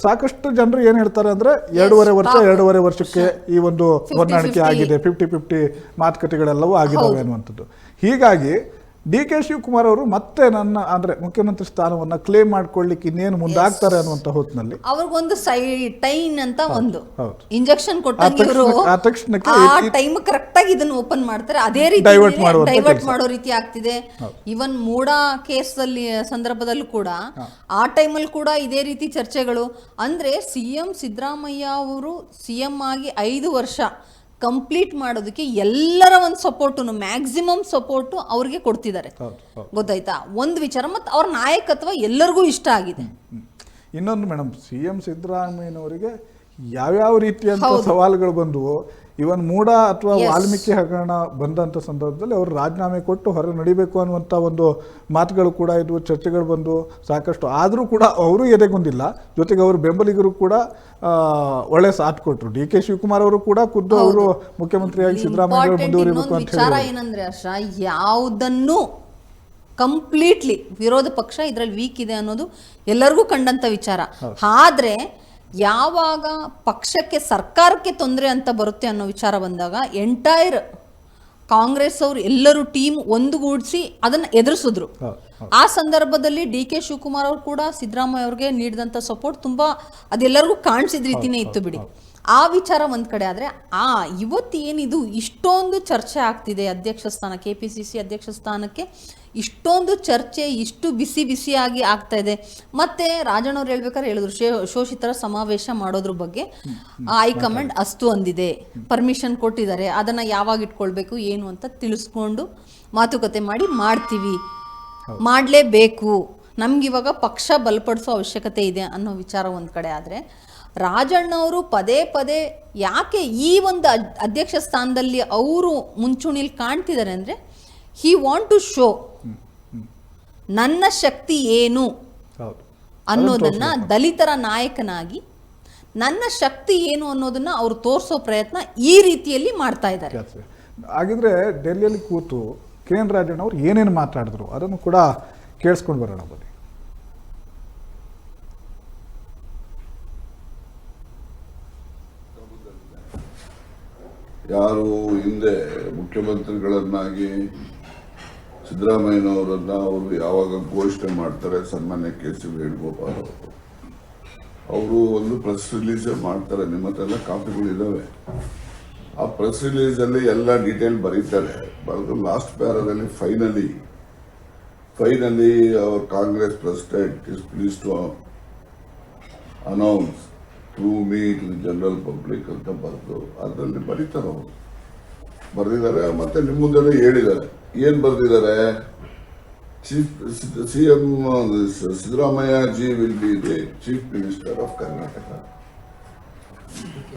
ಸಾಕಷ್ಟು ಜನರು ಏನ್ ಹೇಳ್ತಾರೆ ಅಂದ್ರೆ ಎರಡೂವರೆ ವರ್ಷ ಎರಡೂವರೆ ವರ್ಷಕ್ಕೆ ಈ ಒಂದು ಹೊಂದಾಣಿಕೆ ಆಗಿದೆ ಫಿಫ್ಟಿ ಫಿಫ್ಟಿ ಮಾತುಕತೆಗಳೆಲ್ಲವೂ ಆಗಿದ್ದಾವೆ ಅನ್ನುವಂಥದ್ದು. ಹೀಗಾಗಿ ಡಿ ಕೆ ಶಿವಕುಮಾರ್ ಅವರು ಮತ್ತೆ ನನ್ನ ಅಂದ್ರೆ ಮುಖ್ಯಮಂತ್ರಿ ಸ್ಥಾನವನ್ನ ಕ್ಲೇಮ್ ಮಾಡ್ಕೊಳ್ಳಿಕ್ಕೆ ಇನ್ನೇನು ಮುಂದಾಗ್ತಾರೆ ಅನ್ನುವಂತ ಹೊತ್ತಿನಲ್ಲಿ ಅವ್ರಿಗೊಂದು ಟೈನ್ ಅಂತ ಒಂದು. ಇಂಜೆಕ್ಷನ್ ಟೈಮ್ ಕರೆಕ್ಟ್ ಆಗಿ ಇದನ್ನ ಓಪನ್ ಮಾಡ್ತಾರೆ. ಅದೇ ರೀತಿ ಡೈವರ್ಟ್ ಮಾಡೋ ರೀತಿ ಆಗ್ತಿದೆ. ಇವನ್ ಮೂಡ ಕೇಸ್ ಅಲ್ಲಿ ಸಂದರ್ಭದಲ್ಲೂ ಕೂಡ ಆ ಟೈಮಲ್ಲಿ ಕೂಡ ಇದೇ ರೀತಿ ಚರ್ಚೆಗಳು. ಅಂದ್ರೆ ಸಿಎಂ ಸಿದ್ದರಾಮಯ್ಯ ಅವರು ಸಿಎಂ ಆಗಿ ಐದು ವರ್ಷ ಕಂಪ್ಲೀಟ್ ಮಾಡೋದಕ್ಕೆ ಎಲ್ಲರ ಒಂದು ಸಪೋರ್ಟು ಮ್ಯಾಕ್ಸಿಮಮ್ ಸಪೋರ್ಟು ಅವ್ರಿಗೆ ಕೊಡ್ತಿದ್ದಾರೆ. ಗೊತ್ತಾಯ್ತಾ? ಒಂದು ವಿಚಾರ ಮತ್ತು ಅವ್ರ ನಾಯಕತ್ವ ಎಲ್ಲರಿಗೂ ಇಷ್ಟ ಆಗಿದೆ. ಇನ್ನೊಂದು ಮೇಡಮ್ ಸಿ ಎಂ ಸಿದ್ದರಾಮಯ್ಯನವರಿಗೆ ಯಾವ್ಯಾವ ರೀತಿಯಂತ ಸವಾಲುಗಳು ಬಂದವು ಇವನ್ ಮೂಡ ಅಥವಾ ವಾಲ್ಮೀಕಿ ಹಗರಣ ಬಂದಂಥ ಸಂದರ್ಭದಲ್ಲಿ ಅವರು ರಾಜೀನಾಮೆ ಕೊಟ್ಟು ಹೊರ ನಡಿಬೇಕು ಅನ್ನುವಂಥ ಒಂದು ಮಾತುಗಳು ಕೂಡ ಇದ್ವು ಚರ್ಚೆಗಳು ಬಂದು ಸಾಕಷ್ಟು. ಆದರೂ ಕೂಡ ಅವರು ಎದೆಗೊಂದಿಲ್ಲ. ಜೊತೆಗೆ ಅವರು ಬೆಂಬಲಿಗರು ಕೂಡ ಒಳ್ಳೆ ಸಾಥ್ ಕೊಟ್ಟರು ಡಿ ಕೆ ಶಿವಕುಮಾರ್ ಅವರು ಕೂಡ ಖುದ್ದು ಅವರು ಮುಖ್ಯಮಂತ್ರಿಯಾಗಿ ಸಿದ್ದರಾಮಯ್ಯ ಮುಂದುವರಿಬೇಕು ಅಂತ ಹೇಳಿ ಏನಂದ್ರೆ ಯಾವುದನ್ನು ಕಂಪ್ಲೀಟ್ಲಿ ವಿರೋಧ ಪಕ್ಷ ಇದರಲ್ಲಿ ವೀಕ್ ಇದೆ ಅನ್ನೋದು ಎಲ್ಲರಿಗೂ ಕಂಡಂತ ವಿಚಾರ. ಆದ್ರೆ ಯಾವಾಗ ಪಕ್ಷಕ್ಕೆ ಸರ್ಕಾರಕ್ಕೆ ತೊಂದರೆ ಅಂತ ಬರುತ್ತೆ ಅನ್ನೋ ವಿಚಾರ ಬಂದಾಗ ಎಂಟೈರ್ ಕಾಂಗ್ರೆಸ್ ಅವರು ಎಲ್ಲರೂ ಟೀಮ್ ಒಂದುಗೂಡಿಸಿ ಅದನ್ನ ಎದುರಿಸಿದ್ರು. ಆ ಸಂದರ್ಭದಲ್ಲಿ ಡಿ ಕೆ ಶಿವಕುಮಾರ್ ಅವರು ಕೂಡ ಸಿದ್ದರಾಮಯ್ಯ ಅವ್ರಿಗೆ ನೀಡಿದಂಥ ಸಪೋರ್ಟ್ ತುಂಬಾ ಅದೆಲ್ಲರಿಗೂ ಕಾಣಿಸಿದ ರೀತಿನೇ ಇತ್ತು ಬಿಡಿ. ಆ ವಿಚಾರ ಒಂದು ಕಡೆ ಆದ್ರೆ ಆ ಇವತ್ತು ಏನಿದು ಇಷ್ಟೊಂದು ಚರ್ಚೆ ಆಗ್ತಿದೆ ಅಧ್ಯಕ್ಷ ಸ್ಥಾನ ಕೆ ಪಿ ಸಿ ಸಿ ಅಧ್ಯಕ್ಷ ಸ್ಥಾನಕ್ಕೆ ಇಷ್ಟೊಂದು ಚರ್ಚೆ ಇಷ್ಟು ಬಿಸಿ ಬಿಸಿಯಾಗಿ ಆಗ್ತಾ ಇದೆ. ಮತ್ತೆ ರಾಜಣ್ಣವ್ರು ಹೇಳ್ಬೇಕಾದ್ರೆ ಹೇಳಿದ್ರು ಶೋಷಿತರ ಸಮಾವೇಶ ಮಾಡೋದ್ರ ಬಗ್ಗೆ. ಹೈಕಮಾಂಡ್ ಅಸ್ತು ಅಂದಿದೆ. ಪರ್ಮಿಷನ್ ಕೊಟ್ಟಿದ್ದಾರೆ. ಅದನ್ನ ಯಾವಾಗ ಇಟ್ಕೊಳ್ಬೇಕು ಏನು ಅಂತ ತಿಳಿಸ್ಕೊಂಡು ಮಾತುಕತೆ ಮಾಡಿ ಮಾಡ್ತೀವಿ. ಮಾಡಲೇಬೇಕು. ನಮ್ಗಿವಾಗ ಪಕ್ಷ ಬಲಪಡಿಸೋ ಅವಶ್ಯಕತೆ ಇದೆ ಅನ್ನೋ ವಿಚಾರ ಒಂದು ಕಡೆ ಆದರೆ ರಾಜಣ್ಣವರು ಪದೇ ಪದೇ ಯಾಕೆ ಈ ಒಂದು ಅಧ್ಯಕ್ಷ ಸ್ಥಾನದಲ್ಲಿ ಅವರು ಮುಂಚೂಣಿಲಿ ಕಾಣ್ತಿದ್ದಾರೆ ಅಂದರೆ ಹಿ ವಾಂಟ್ ಟು ಶೋ ನನ್ನ ಶಕ್ತಿ ಏನು? ಹೌದು. ಅನ್ನೋದನ್ನ ದಲಿತರ ನಾಯಕನಾಗಿ ನನ್ನ ಶಕ್ತಿ ಏನು ಅನ್ನೋದನ್ನ ಅವರು ತೋರಿಸೋ ಪ್ರಯತ್ನ ಈ ರೀತಿಯಲ್ಲಿ ಮಾಡ್ತಾ ಇದ್ದಾರೆ. ಹಾಗಿದ್ರೆ ಡೆಲ್ಲಿಯಲ್ಲಿ ಕೂತು ಕೆ ಎನ್ ರಾಜಣ್ಣ ಅವರು ಏನೇನು ಮಾತಾಡಿದ್ರು ಅದನ್ನು ಕೂಡ ಕೇಳಿಸ್ಕೊಂಡು ಬರೋಣ ಬನ್ನಿ. ಯಾರು ಹಿಂದೆ ಮುಖ್ಯಮಂತ್ರಿಗಳನ್ನಾಗಿ ಸಿದ್ದರಾಮಯ್ಯನವರನ್ನ ಅವರು ಯಾವಾಗ ಘೋಷಣೆ ಮಾಡ್ತಾರೆ, ಸನ್ಮಾನ್ಯ ಕೆ ಸಿ ವೇಣುಗೋಪಾಲ್ ಅವರು. ಅವರು ಒಂದು ಪ್ರೆಸ್ ರಿಲೀಸ್ ಮಾಡ್ತಾರೆ, ನಿಮ್ಮ ಹತ್ರ ಎಲ್ಲ ಕಾಪಿಗಳು ಆ ಪ್ರೆಸ್ ರಿಲೀಸ್ ಅಲ್ಲಿ ಎಲ್ಲ ಡೀಟೇಲ್ ಬರೀತಾರೆ. ಬರೆದು last ಪ್ಯಾರದಲ್ಲಿ finally finally our Congress president is please to announce through me to general public ಅಂತ ಬರೆದು, ಅದರಲ್ಲಿ ಬರೀತಾರೆ ಅವರು. ಬರೆದಿದ್ದಾರೆ, ಮತ್ತೆ ನಿಮ್ಮ ಮುಂದೆ ಹೇಳಿದ್ದಾರೆ. ಏನ್ ಬರೆದಿದ್ದಾರೆ? Chief C M Siddaramaiah ji will be the chief minister of Karnataka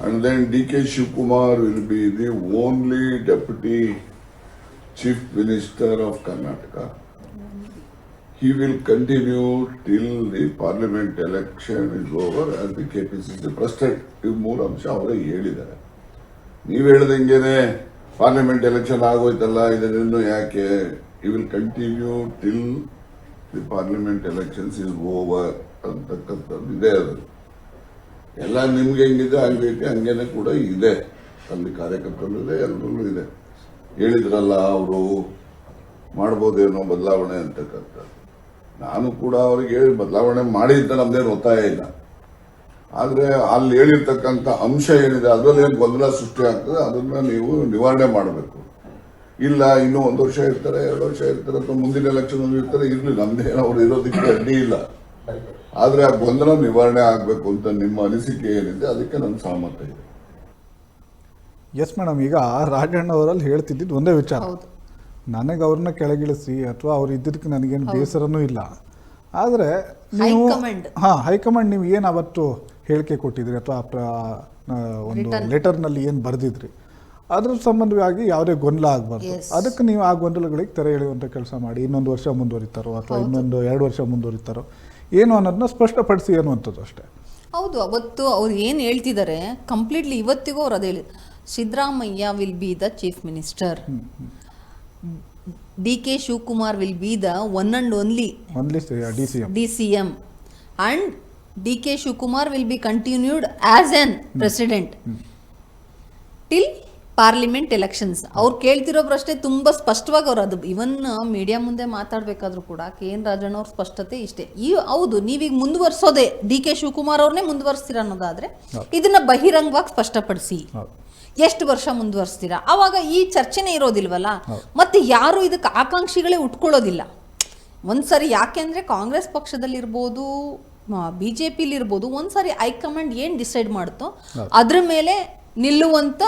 and then D K Shivakumar will be the only deputy chief minister of Karnataka he will continue till the parliament election is over as the KPCC president. ಇವು ಮೂರು ಅಂಶ ಅವರೇ ಹೇಳಿದ್ದಾರೆ. ನೀವು ಹೇಳ್ದಂಗೆನೆ parliament election ಆಗೋಯ್ತಲ್ಲ ಇದನ್ನು ಯಾಕೆ? You will continue till the parliament elections is over ಅಂತಕ್ಕಂಥದ್ದು ಇದೆ ಅದು. ಎಲ್ಲ ನಿಮ್ಗೆ ಹೆಂಗಿದೆ ಹಂಗೈತೆ ಹಂಗೇನೆ ಕೂಡ ಇದೆ. ಅಲ್ಲಿ ಕಾರ್ಯಕರ್ತರು ಇದೆ ಎಲ್ಲರೂ ಇದೆ. ಹೇಳಿದ್ರಲ್ಲ ಅವರು, ಮಾಡ್ಬೋದೇನೋ ಬದಲಾವಣೆ ಅಂತಕ್ಕಂಥದ್ದು. ನಾನು ಕೂಡ ಅವ್ರಿಗೆ ಹೇಳಿ, ಬದಲಾವಣೆ ಮಾಡಿದ್ದ ನಮ್ದೇನು ಒತ್ತಾಯ ಇಲ್ಲ. ಆದ್ರೆ ಅಲ್ಲಿ ಹೇಳಿರ್ತಕ್ಕಂಥ ಅಂಶ ಏನಿದೆ ಅದರಲ್ಲಿ ಏನು ಗೊಂದಲ ಸೃಷ್ಟಿ ಆಗ್ತದೆ ಅದನ್ನ ನೀವು ನಿವಾರಣೆ ಮಾಡಬೇಕು. ಇಲ್ಲ ಇನ್ನೂ ಒಂದು ವರ್ಷ ಇರ್ತಾರೆ ಎರಡು ವರ್ಷ ಇರ್ತಾರೆ ಅಥವಾ ಮುಂದಿನ ಎಲೆಕ್ಷನ್ ಇರ್ತಾರೆ ಇರ್ಲಿ ನಮ್ದೇ ಅವ್ರು ಇರೋದಕ್ಕೆ ಅಡ್ಡಿ ಇಲ್ಲ. ಆದ್ರೆ ಆ ಗೊಂದಲ ನಿವಾರಣೆ ಆಗ್ಬೇಕು ಅಂತ ನಿಮ್ಮ ಅನಿಸಿಕೆ ಏನಿದೆ ಅದಕ್ಕೆ ನನ್ನ ಸಹಮತ ಇದೆ. ಎಸ್ ಮೇಡಮ್ ಈಗ ರಾಜಣ್ಣ ಅವರಲ್ಲಿ ಹೇಳ್ತಿದ್ದಿದ್ದು ಒಂದೇ ವಿಚಾರ. ಹೌದು. ನನಗೆ ಅವ್ರನ್ನ ಕೆಳಗಿಳಿಸಿ ಅಥವಾ ಅವ್ರು ಇದ್ದಕ್ಕೆ ನನಗೇನು ಬೇಸರನೂ ಇಲ್ಲ. ಆದರೆ ನೀವು ಹಾಂ ಹಾ ಹೈಕಮಾಂಡ್ ನೀವು ಏನು ಅವತ್ತು ಹೇಳಿಕೆ ಕೊಟ್ಟಿದ್ರಿ ಅಥವಾ ಒಂದು. ಲೆಟರ್ನಲ್ಲಿ ಏನು ಬರೆದಿದ್ರಿ ಅದ್ರ ಸಂಬಂಧವಾಗಿ ಯಾವುದೇ ಗೊಂದಲ ಆಗಬಾರ್ದು. ಅದಕ್ಕೆ ನೀವು ಆ ಗೊಂದಲಗಳಿಗೆ ತೆರೆ ಎಳೆಯುವಂಥ ಕೆಲಸ ಮಾಡಿ ಇನ್ನೊಂದು ವರ್ಷ ಮುಂದುವರಿತಾರೋ ಅಥವಾ ಇನ್ನೊಂದು ಎರಡು ವರ್ಷ ಮುಂದುವರಿತಾರೋ ಏನು ಅನ್ನೋದನ್ನ ಸ್ಪಷ್ಟಪಡಿಸಿ ಅನ್ನುವಂಥದ್ದು ಅಷ್ಟೇ. ಹೌದು ಅವತ್ತು ಅವ್ರು ಏನು ಹೇಳ್ತಿದ್ದಾರೆ ಕಂಪ್ಲೀಟ್ಲಿ ಇವತ್ತಿಗೂ ಅವ್ರು ಅದೇ ಹೇಳಿ Siddaramaiah will be the chief minister D K Shivakumar will be the one and only only D C M. D C M. And D K Shivakumar will be continued as an president till parliament elections ಅವ್ರು ಕೇಳ್ತಿರೋ ಪ್ರಶ್ನೆ ತುಂಬ ಸ್ಪಷ್ಟವಾಗಿ ಅವ್ರು ಅದು ಇವನ್ media ಮುಂದೆ ಮಾತಾಡ್ಬೇಕಾದ್ರೂ ಕೂಡ K N Rajanna ಅವ್ರ ಸ್ಪಷ್ಟತೆ ಇಷ್ಟೇ. ಈ ಹೌದು ನೀವೀಗ ಮುಂದುವರ್ಸೋದೆ ಡಿ ಕೆ ಶಿವಕುಮಾರ್ ಅವ್ರನ್ನೇ ಮುಂದುವರ್ಸ್ತೀರ ಅನ್ನೋದಾದ್ರೆ ಇದನ್ನ ಬಹಿರಂಗವಾಗಿ ಸ್ಪಷ್ಟಪಡಿಸಿ. ಎಷ್ಟು ವರ್ಷ ಮುಂದುವರ್ಸ್ತೀರಾ? ಅವಾಗ ಈ ಚರ್ಚೆನೇ ಇರೋದಿಲ್ವಲ್ಲ? ಮತ್ತೆ ಯಾರು ಇದಕ್ಕೆ ಆಕಾಂಕ್ಷಿಗಳೇ ಉಟ್ಕೊಳ್ಳೋದಿಲ್ಲ. ಒಂದ್ಸರಿ ಯಾಕೆಂದ್ರೆ ಕಾಂಗ್ರೆಸ್ ಪಕ್ಷದಲ್ಲಿರ್ಬೋದು ಬಿ ಜೆ ಪಿಲಿರ್ಬೋದು ಒಂದ್ಸಾರಿ ಹೈಕಮಾಂಡ್ ಏನು ಡಿಸೈಡ್ ಮಾಡುತ್ತೋ ಅದ್ರ ಮೇಲೆ ನಿಲ್ಲುವಂತ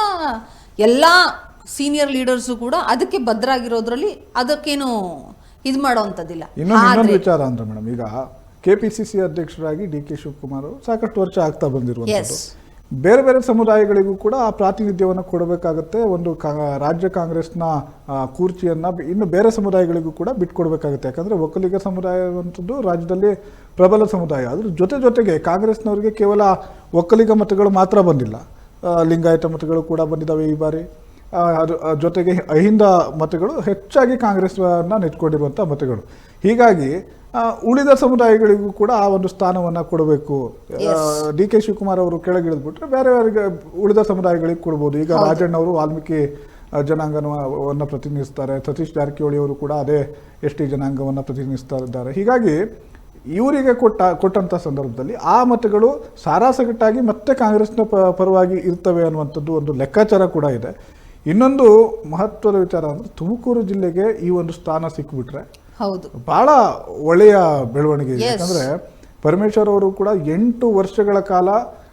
ಎಲ್ಲ ಸೀನಿಯರ್ ಲೀಡರ್ಸು ಕೂಡ ಅದಕ್ಕೆ ಭದ್ರಾಗಿರೋದ್ರಲ್ಲಿ ಅದಕ್ಕೇನು ಇದು ಮಾಡೋವಂಥದ್ದಿಲ್ಲ ಇನ್ನೊಂದು ವಿಚಾರ ಅಂದ್ರೆ ಮೇಡಮ್ ಈಗ ಕೆ ಪಿ ಸಿ ಸಿ ಅಧ್ಯಕ್ಷರಾಗಿ ಡಿ ಕೆ ಶಿವಕುಮಾರ್ ಸಾಕಷ್ಟು ವರ್ಷ ಆಗ್ತಾ ಬಂದಿರುವಂಥದ್ದು. ಬೇರೆ ಬೇರೆ ಸಮುದಾಯಗಳಿಗೂ ಕೂಡ ಆ ಪ್ರಾತಿನಿಧ್ಯವನ್ನು ಕೊಡಬೇಕಾಗತ್ತೆ. ಒಂದು ಕಾ- ರಾಜ್ಯ ಕಾಂಗ್ರೆಸ್ನ ಕೂರ್ಚಿಯನ್ನು ಇನ್ನು ಬೇರೆ ಸಮುದಾಯಗಳಿಗೂ ಕೂಡ ಬಿಟ್ಕೊಡ್ಬೇಕಾಗುತ್ತೆ. ಯಾಕಂದರೆ ಒಕ್ಕಲಿಗ ಸಮುದಾಯ ಅನ್ನುವಂಥದ್ದು ರಾಜ್ಯದಲ್ಲಿ ಪ್ರಬಲ ಸಮುದಾಯ. ಅದ್ರ ಜೊತೆ ಜೊತೆಗೆ ಕಾಂಗ್ರೆಸ್ನವರಿಗೆ ಕೇವಲ ಒಕ್ಕಲಿಗ ಮತಗಳು ಮಾತ್ರ ಬಂದಿಲ್ಲ. ಲಿಂಗಾಯತ ಮತಗಳು ಕೂಡ ಬಂದಿದ್ದಾವೆ ಈ ಬಾರಿ. ಜೊತೆಗೆ ಅಹಿಂದ ಮತಗಳು ಹೆಚ್ಚಾಗಿ ಕಾಂಗ್ರೆಸ್ನ ನೆಟ್ಕೊಂಡಿರುವಂಥ ಮತಗಳು. ಹೀಗಾಗಿ ಉಳಿದ ಸಮುದಾಯಗಳಿಗೂ ಕೂಡ ಆ ಒಂದು ಸ್ಥಾನವನ್ನು ಕೊಡಬೇಕು. ಡಿ ಕೆ ಶಿವಕುಮಾರ್ ಅವರು ಕೆಳಗಿಳಿದ್ಬಿಟ್ರೆ ಬೇರೆ ಬೇರೆ ಉಳಿದ ಸಮುದಾಯಗಳಿಗೆ ಕೊಡ್ಬೋದು. ಈಗ ರಾಜಣ್ಣ ಅವರು ವಾಲ್ಮೀಕಿ ಜನಾಂಗವನ್ನು ಪ್ರತಿನಿಧಿಸ್ತಾರೆ. ಸತೀಶ್ ಜಾರಕಿಹೊಳಿ ಅವರು ಕೂಡ ಅದೇ ಎಸ್ ಟಿ ಜನಾಂಗವನ್ನು ಪ್ರತಿನಿಧಿಸ್ತಾ ಇದ್ದಾರೆ ಹೀಗಾಗಿ ಇವರಿಗೆ ಕೊಟ್ಟ ಕೊಟ್ಟಂಥ ಸಂದರ್ಭದಲ್ಲಿ ಆ ಮತಗಳು ಸಾರಾಸಗಟ್ಟಾಗಿ ಮತ್ತೆ ಕಾಂಗ್ರೆಸ್ನ ಪ- ಪರವಾಗಿ ಇರ್ತವೆ ಅನ್ನುವಂಥದ್ದು ಒಂದು ಲೆಕ್ಕಾಚಾರ ಕೂಡ ಇದೆ. ಇನ್ನೊಂದು ಮಹತ್ವದ ವಿಚಾರ ಅಂದ್ರೆ ತುಮಕೂರು ಜಿಲ್ಲೆಗೆ ಈ ಒಂದು ಸ್ಥಾನ ಸಿಕ್ಬಿಟ್ರೆ ಹೌದು. ಬಹಳ ಒಳ್ಳೆಯ ಬೆಳವಣಿಗೆ ಇದೆ. ಯಾಕಂದ್ರೆ ಪರಮೇಶ್ವರ್ ಅವರು ಕೂಡ ಎಂಟು ವರ್ಷಗಳ ಕಾಲ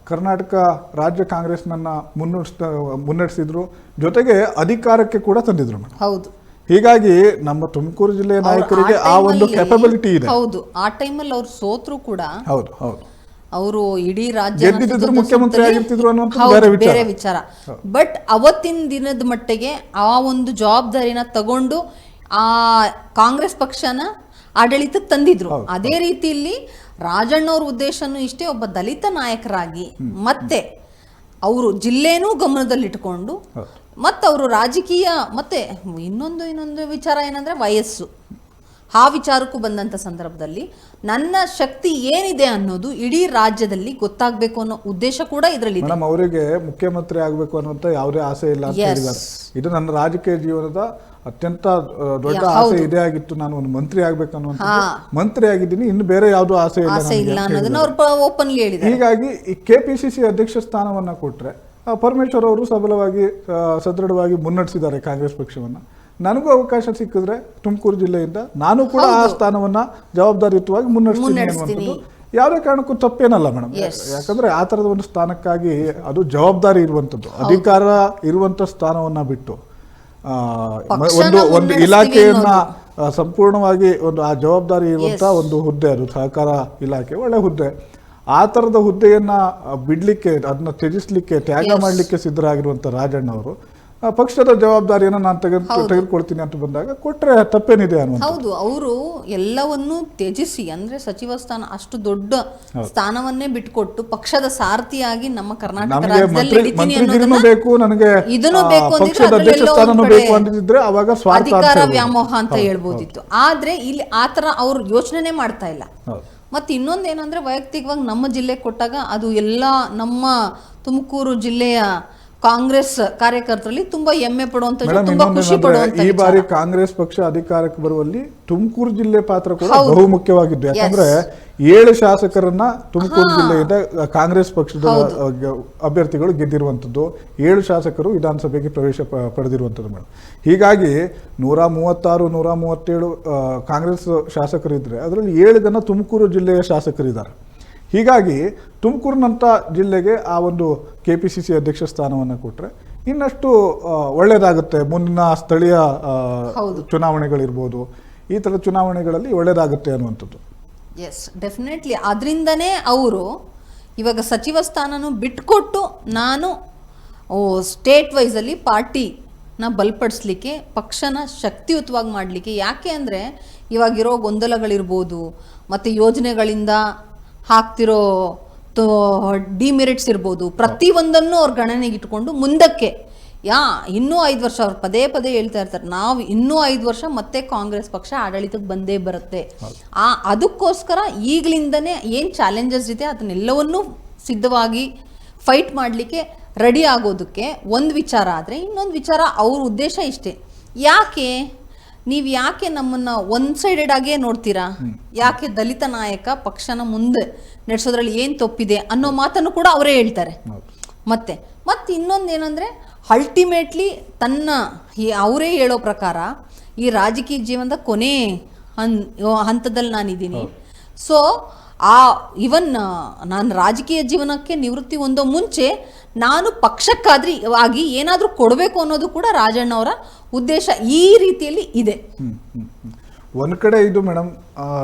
ಕರ್ನಾಟಕ ರಾಜ್ಯ ಕಾಂಗ್ರೆಸ್ನನ್ನ ಮುನ್ನಡೆಸ್ತ ಮುನ್ನಡೆಸಿದ್ರು. ಜೊತೆಗೆ ಅಧಿಕಾರಕ್ಕೆ ಕೂಡ ತಂದಿದ್ರು ಮೇಡಮ್. ಹೌದು. ಹೀಗಾಗಿ ನಮ್ಮ ತುಮಕೂರು ಜಿಲ್ಲೆಯ ನಾಯಕರಿಗೆ ಆ ಒಂದು ಕೆಪಬಿಲಿಟಿ ಇದೆ. ಹೌದು. ಆ ಟೈಮಲ್ಲಿ ಅವ್ರು ಸೋತ್ರು ಕೂಡ ಹೌದು ಹೌದು. ಅವರು ಇಡೀ ರಾಜ್ಯ ಗೆದ್ದಿದ್ರು ಮುಖ್ಯಮಂತ್ರಿ ಆಗಿರ್ತಿದ್ರು ಅನ್ನೋದು ಬೇರೆ ವಿಚಾರ. ಬೇರೆ ವಿಚಾರ. ಬಟ್ ಅವತ್ತಿನ ದಿನದ ಮಟ್ಟಿಗೆ ಆ ಒಂದು ಜವಾಬ್ದಾರಿನ ತಗೊಂಡು ಆ ಕಾಂಗ್ರೆಸ್ ಪಕ್ಷನ ಆಡಳಿತಕ್ಕೆ ತಂದಿದ್ರು. ಅದೇ ರೀತಿಯಲ್ಲಿ ರಾಜಣ್ಣವ್ರ ಉದ್ದೇಶನೂ ಇಷ್ಟೇ ಒಬ್ಬ ದಲಿತ ನಾಯಕರಾಗಿ ಮತ್ತೆ ಅವರು ಜಿಲ್ಲೆನೂ ಗಮನದಲ್ಲಿಟ್ಕೊಂಡು ಮತ್ತೆ ಅವರು ರಾಜಕೀಯ ಮತ್ತೆ ಇನ್ನೊಂದು ಇನ್ನೊಂದು ವಿಚಾರ ಏನಂದ್ರೆ ವಯಸ್ಸು. ಆ ವಿಚಾರಕ್ಕೂ ಬಂದಂಥ ಸಂದರ್ಭದಲ್ಲಿ ನನ್ನ ಶಕ್ತಿ ಏನಿದೆ ಅನ್ನೋದು ಇಡೀ ರಾಜ್ಯದಲ್ಲಿ ಗೊತ್ತಾಗಬೇಕು ಅನ್ನೋ ಉದ್ದೇಶ ಕೂಡ ಇದರಲ್ಲಿ ಇದೆ ಮೇಡಮ್ ಅವರಿಗೆ ಮುಖ್ಯಮಂತ್ರಿ ಆಗಬೇಕು ಅನ್ನೋಂಥ ಯಾವುದೇ ಆಸೆ ಇಲ್ಲ ಅಂತ. ಹೇಳಿದ್ದಾರೆ ಇದು ನನ್ನ ರಾಜಕೀಯ ಜೀವನದ ಅತ್ಯಂತ ದೊಡ್ಡ ಆಸೆ. ಇದೇ ಆಗಿತ್ತು ನಾನು ಒಂದು ಮಂತ್ರಿ ಆಗ್ಬೇಕು ಅನ್ನುವಂಥ. ಮಂತ್ರಿ ಆಗಿದ್ದೀನಿ ಇನ್ನು ಬೇರೆ ಯಾವುದು ಆಸೆ ಇಲ್ಲ ಅನ್ನೋದನ್ನ ಹೇಳಿದ್ದಾರೆ. ಅವ್ರು ಓಪನ್ಲಿ ಹೇಳಿದ್ದಾರೆ ಹೀಗಾಗಿ ಈ ಕೆ ಪಿ ಸಿ ಸಿ ಅಧ್ಯಕ್ಷ ಸ್ಥಾನವನ್ನ ಕೊಟ್ರೆ ಆ, ಪರಮೇಶ್ವರ್ ಅವರು ಸಬಲವಾಗಿ ಸದೃಢವಾಗಿ ಮುನ್ನಡೆಸಿದ್ದಾರೆ ಕಾಂಗ್ರೆಸ್ ಪಕ್ಷವನ್ನ ನನಗೂ ಅವಕಾಶ ಸಿಕ್ಕಿದ್ರೆ ತುಮಕೂರು ಜಿಲ್ಲೆಯಿಂದ ನಾನು ಕೂಡ ಆ ಸ್ಥಾನವನ್ನ ಜವಾಬ್ದಾರಿಯುತವಾಗಿ ಮುನ್ನಡೆಸ್ತೀನಿ. ಅನ್ನುವಂಥದ್ದು. ಯಾವುದೇ ಕಾರಣಕ್ಕೂ ತಪ್ಪೇನಲ್ಲ ಮೇಡಮ್. ಯಾಕಂದ್ರೆ ಆ ತರದ ಒಂದು ಸ್ಥಾನಕ್ಕಾಗಿ ಅದು ಜವಾಬ್ದಾರಿ ಇರುವಂತದ್ದು ಅಧಿಕಾರ ಇರುವಂತ ಸ್ಥಾನವನ್ನ ಬಿಟ್ಟು ಆ, ಒಂದು ಒಂದು ಇಲಾಖೆಯನ್ನ ಸಂಪೂರ್ಣವಾಗಿ ಒಂದು ಆ ಜವಾಬ್ದಾರಿ ಇರುವಂತ ಒಂದು ಹುದ್ದೆ ಅದು ಸಹಕಾರ ಇಲಾಖೆ ಒಳ್ಳೆ ಹುದ್ದೆ. ಆ ತರದ ಹುದ್ದೆಯನ್ನ ಬಿಡ್ಲಿಕ್ಕೆ ಅದನ್ನ ತ್ಯಜಿಸ್ಲಿಕ್ಕೆ ತ್ಯಾಗ ಮಾಡಲಿಕ್ಕೆ ಸಿದ್ಧರಾಗಿರುವಂತ ರಾಜಣ್ಣ ಅವರು ಪಕ್ಷದ ಜವಾಬ್ದಾರಿಯನ್ನ ನಾನು ತೆಗೆದು ತೆಗೆದುಕೊಳ್ತೀನಿ ಅಂತ ಬಂದಾಗ ಕೊಟ್ಟರೆ ತಪ್ಪೇನಿದೆ ಅನ್ನೋ ಹೌದು ಅವರು ಎಲ್ಲವನ್ನೂ ತ್ಯಜಿಸಿ ಅಂದ್ರೆ ಸಚಿವ ಸ್ಥಾನ ಅಷ್ಟು ದೊಡ್ಡ ಸ್ಥಾನವನ್ನೇ ಬಿಟ್ಕೊಟ್ಟು ಪಕ್ಷದ ಸಾರಥಿಯಾಗಿ ನಮ್ಮ ಕರ್ನಾಟಕ ರಾಜ್ಯದಲ್ಲಿ ಬೇಕು ನನಗೆ ಇದನ್ನು ಬೇಕು ಬೇಕು ಅಂದಿದ್ರೆ ಅವಾಗ ಅಧಿಕಾರ ವ್ಯಾಮೋಹ ಅಂತ ಹೇಳ್ಬೋದಿತ್ತು. ಆದ್ರೆ ಇಲ್ಲಿ ಆತರ ಅವ್ರು ಯೋಚನೆ ಮಾಡ್ತಾ ಇಲ್ಲ. ಮತ್ತೆ ಇನ್ನೊಂದೇನಂದ್ರೆ ವೈಯಕ್ತಿಕವಾಗಿ ನಮ್ಮ ಜಿಲ್ಲೆ ಕೊಟ್ಟಾಗ ಅದು ಎಲ್ಲ ನಮ್ಮ ತುಮಕೂರು ಜಿಲ್ಲೆಯ ಕಾಂಗ್ರೆಸ್ ಕಾರ್ಯಕರ್ತರಲ್ಲಿ ತುಂಬಾ ಹೆಮ್ಮೆ ಪಡುವಂತ ತುಂಬಾ ಖುಷಿ ಪಡುವಂತ ಈ ಬಾರಿ ಕಾಂಗ್ರೆಸ್ ಪಕ್ಷ ಅಧಿಕಾರಕ್ಕೆ ಬರುವಲ್ಲಿ ತುಮಕೂರು ಜಿಲ್ಲೆ ಪಾತ್ರ ಕೂಡ ಬಹುಮುಖ್ಯವಾಗಿದ್ದು. ಬಹು ಮುಖ್ಯವಾಗಿದ್ದು ಯಾಕಂದ್ರೆ ಏಳು ಶಾಸಕರನ್ನ ತುಮಕೂರು ಜಿಲ್ಲೆಯಿಂದ ಕಾಂಗ್ರೆಸ್ ಪಕ್ಷದ ಅಭ್ಯರ್ಥಿಗಳು ಗೆದ್ದಿರುವಂತದ್ದು ಏಳು ಶಾಸಕರು ವಿಧಾನಸಭೆಗೆ ಪ್ರವೇಶ ಪಡೆದಿರುವಂತದ್ದು ಮೇಡಮ್. ಹೀಗಾಗಿ ನೂರ ಮೂವತ್ತಾರು ನೂರ ಮೂವತ್ತೇಳು ಕಾಂಗ್ರೆಸ್ ಶಾಸಕರಿದ್ರೆ ಅದರಲ್ಲಿ ಏಳು ಜನ ತುಮಕೂರು ಜಿಲ್ಲೆಯ ಶಾಸಕರಿದ್ದಾರೆ. ಹೀಗಾಗಿ ತುಮಕೂರಿನಂಥ ಜಿಲ್ಲೆಗೆ ಆ ಒಂದು ಕೆ ಪಿ ಸಿ ಸಿ ಅಧ್ಯಕ್ಷ ಸ್ಥಾನವನ್ನು ಕೊಟ್ಟರೆ ಇನ್ನಷ್ಟು ಒಳ್ಳೆಯದಾಗುತ್ತೆ ಮುಂದಿನ ಸ್ಥಳೀಯ. ಚುನಾವಣೆಗಳಿರ್ಬೋದು. ಈ ಥರ ಚುನಾವಣೆಗಳಲ್ಲಿ ಒಳ್ಳೆಯದಾಗುತ್ತೆ ಅನ್ನುವಂಥದ್ದು. ಎಸ್ ಡೆಫಿನೆಟ್ಲಿ ಅದರಿಂದನೇ ಅವರು ಇವಾಗ ಸಚಿವ ಸ್ಥಾನನೂ ಬಿಟ್ಕೊಟ್ಟು ನಾನು ಸ್ಟೇಟ್ ವೈಸಲ್ಲಿ ಪಾರ್ಟಿನ ಬಲಪಡಿಸ್ಲಿಕ್ಕೆ ಪಕ್ಷನ ಶಕ್ತಿಯುತವಾಗಿ ಮಾಡಲಿಕ್ಕೆ ಯಾಕೆ ಅಂದರೆ ಇವಾಗಿರೋ ಗೊಂದಲಗಳಿರ್ಬೋದು ಮತ್ತು ಯೋಜನೆಗಳಿಂದ ಹಾಕ್ತಿರೋ ಡಿಮೆರಿಟ್ಸ್ ಇರ್ಬೋದು ಪ್ರತಿಯೊಂದನ್ನು ಅವ್ರ ಗಣನೆಗೆ ಇಟ್ಕೊಂಡು ಮುಂದಕ್ಕೆ. ಯಾ ಇನ್ನೂ ಐದು ವರ್ಷ ಅವ್ರು ಪದೇ ಪದೇ ಹೇಳ್ತಾ ಇರ್ತಾರೆ ನಾವು ಇನ್ನೂ ಐದು ವರ್ಷ ಮತ್ತೆ ಕಾಂಗ್ರೆಸ್ ಪಕ್ಷ ಆಡಳಿತಕ್ಕೆ ಬಂದೇ ಬರುತ್ತೆ. ಆ ಅದಕ್ಕೋಸ್ಕರ ಈಗಲಿಂದನೇ ಏನು ಚಾಲೆಂಜಸ್ ಇದೆ ಅದನ್ನೆಲ್ಲವನ್ನೂ ಸಿದ್ಧವಾಗಿ ಫೈಟ್ ಮಾಡಲಿಕ್ಕೆ ರೆಡಿ ಆಗೋದಕ್ಕೆ ಒಂದು ವಿಚಾರ ಆದರೆ ಇನ್ನೊಂದು ವಿಚಾರ ಅವ್ರ ಉದ್ದೇಶ ಇಷ್ಟೇ. ಯಾಕೆ? ನೀವು ಯಾಕೆ ನಮ್ಮನ್ನ ಒನ್ ಸೈಡೆಡ್ ಆಗೇ ನೋಡ್ತೀರಾ? ಯಾಕೆ ದಲಿತ ನಾಯಕ ಪಕ್ಷನ ಮುಂದೆ ನಡೆಸೋದ್ರಲ್ಲಿ ಏನು ತಪ್ಪಿದೆ ಅನ್ನೋ ಮಾತನ್ನು ಕೂಡ ಅವರೇ ಹೇಳ್ತಾರೆ. ಮತ್ತೆ ಮತ್ತೆ ಇನ್ನೊಂದು ಏನಂದ್ರೆ ಅಲ್ಟಿಮೇಟ್ಲಿ ತನ್ನ ಈ ಅವರೇ ಹೇಳೋ ಪ್ರಕಾರ ಈ ರಾಜಕೀಯ ಜೀವನದ ಕೊನೆ ಹನ್ ಹಂತದಲ್ಲಿ ನಾನಿದ್ದೀನಿ. ಸೊ ಆ ಇವನ್ ನಾನು ರಾಜಕೀಯ ಜೀವನಕ್ಕೆ ನಿವೃತ್ತಿ ಹೊಂದೋ ಮುಂಚೆ ನಾನು ಪಕ್ಷಕ್ಕಾದ್ರಿ ಆಗಿ ಏನಾದರೂ ಕೊಡಬೇಕು ಅನ್ನೋದು ಕೂಡ ರಾಜಣ್ಣ ಅವರ ಉದ್ದೇಶ ಈ ರೀತಿಯಲ್ಲಿ ಇದೆ. ಒಂದ್ ಕಡೆ ಇದು ಮೇಡಮ್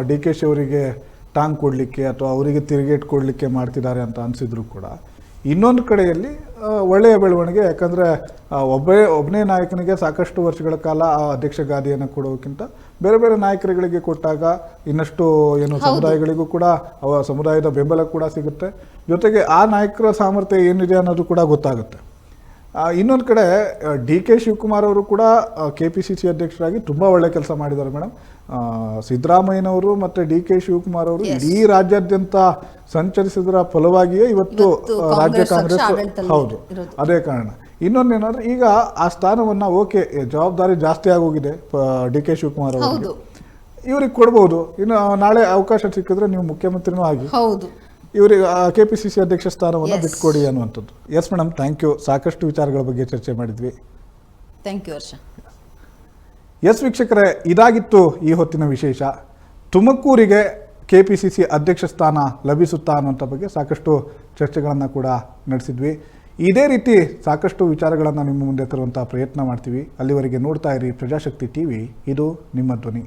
ಡಿ ಕೆ ಶಿ ಅವರಿಗೆ ಟಾಂಗ್ ಕೊಡಲಿಕ್ಕೆ ಅಥವಾ ಅವರಿಗೆ ತಿರುಗೇಟ್ ಕೊಡಲಿಕ್ಕೆ ಮಾಡ್ತಿದ್ದಾರೆ ಅಂತ ಅನಿಸಿದ್ರು ಕೂಡ ಇನ್ನೊಂದು ಕಡೆಯಲ್ಲಿ ಒಳ್ಳೆಯ ಬೆಳವಣಿಗೆ. ಯಾಕಂದರೆ ಒಬ್ಬೇ ಒಬ್ಬನೇ ನಾಯಕನಿಗೆ ಸಾಕಷ್ಟು ವರ್ಷಗಳ ಕಾಲ ಆ ಅಧ್ಯಕ್ಷ ಗಾದಿಯನ್ನು ಕೊಡೋಕ್ಕಿಂತ ಬೇರೆ ಬೇರೆ ನಾಯಕರುಗಳಿಗೆ ಕೊಟ್ಟಾಗ ಇನ್ನಷ್ಟು ಏನು ಸಮುದಾಯಗಳಿಗೂ ಕೂಡ ಅವ ಸಮುದಾಯದ ಬೆಂಬಲ ಕೂಡ ಸಿಗುತ್ತೆ. ಜೊತೆಗೆ ಆ ನಾಯಕರ ಸಾಮರ್ಥ್ಯ ಏನಿದೆ ಅನ್ನೋದು ಕೂಡ ಗೊತ್ತಾಗುತ್ತೆ. ಇನ್ನೊಂದು ಕಡೆ ಡಿ ಕೆ ಶಿವಕುಮಾರ್ ಅವರು ಕೂಡ ಕೆ ಪಿ ಸಿ ಸಿ ಅಧ್ಯಕ್ಷರಾಗಿ ತುಂಬ ಒಳ್ಳೆ ಕೆಲಸ ಮಾಡಿದ್ದಾರೆ ಮೇಡಮ್ ಸಿದ್ದರಾಮಯ್ಯನವರು ಮತ್ತು ಡಿ ಕೆ ಶಿವಕುಮಾರ್ ಅವರು. ಇಡೀ ರಾಜ್ಯಾದ್ಯಂತ ಸಂಚರಿಸಿದ್ರ ಫಲವಾಗಿಯೇ ಇವತ್ತು ರಾಜ್ಯ ಕಾಂಗ್ರೆಸ್ ಹೌದು ಅದೇ ಕಾರಣ. ಇನ್ನೊಂದೇನಂದ್ರೆ ಈಗ ಆ ಸ್ಥಾನವನ್ನ ಓಕೆ ಜವಾಬ್ದಾರಿ ಜಾಸ್ತಿ ಆಗೋಗಿದೆ ಡಿ ಕೆ ಶಿವಕುಮಾರ್ ಅವರಿಗೆ. ಇವ್ರಿಗೆ ಕೊಡ್ಬೋದು. ಇನ್ನು ನಾಳೆ ಅವಕಾಶ ಸಿಕ್ಕಿದ್ರೆ ನೀವು ಮುಖ್ಯಮಂತ್ರಿನೂ ಆಗಿ. ಹೌದು. ಇವರಿಗೆ ಕೆ ಪಿ ಸಿ ಸಿ ಅಧ್ಯಕ್ಷ ಸ್ಥಾನವನ್ನು Yes. ಬಿಟ್ಕೊಡಿ ಅನ್ನುವಂಥದ್ದು. ಎಸ್ ಮೇಡಮ್ ಥ್ಯಾಂಕ್ ಯು ಸಾಕಷ್ಟು ವಿಚಾರಗಳ ಬಗ್ಗೆ ಚರ್ಚೆ ಮಾಡಿದ್ವಿ. ಥ್ಯಾಂಕ್ ಯು ವರ್ಷ ಎಸ್ ವೀಕ್ಷಕರೇ ಇದಾಗಿತ್ತು ಈ ಹೊತ್ತಿನ ವಿಶೇಷ. ತುಮಕೂರಿಗೆ ಕೆ ಪಿ ಸಿ ಸಿ ಅಧ್ಯಕ್ಷ ಸ್ಥಾನ ಲಭಿಸುತ್ತಾ ಅನ್ನುವಂಥ ಬಗ್ಗೆ ಸಾಕಷ್ಟು ಚರ್ಚೆಗಳನ್ನು ಕೂಡ ನಡೆಸಿದ್ವಿ. ಇದೇ ರೀತಿ ಸಾಕಷ್ಟು ವಿಚಾರಗಳನ್ನು ನಿಮ್ಮ ಮುಂದೆ ತರುವಂಥ ಪ್ರಯತ್ನ ಮಾಡ್ತೀವಿ. ಅಲ್ಲಿವರೆಗೆ ನೋಡ್ತಾ ಇರಿ ಪ್ರಜಾಶಕ್ತಿ ಟಿ ವಿ ಇದು ನಿಮ್ಮ ಧ್ವನಿ.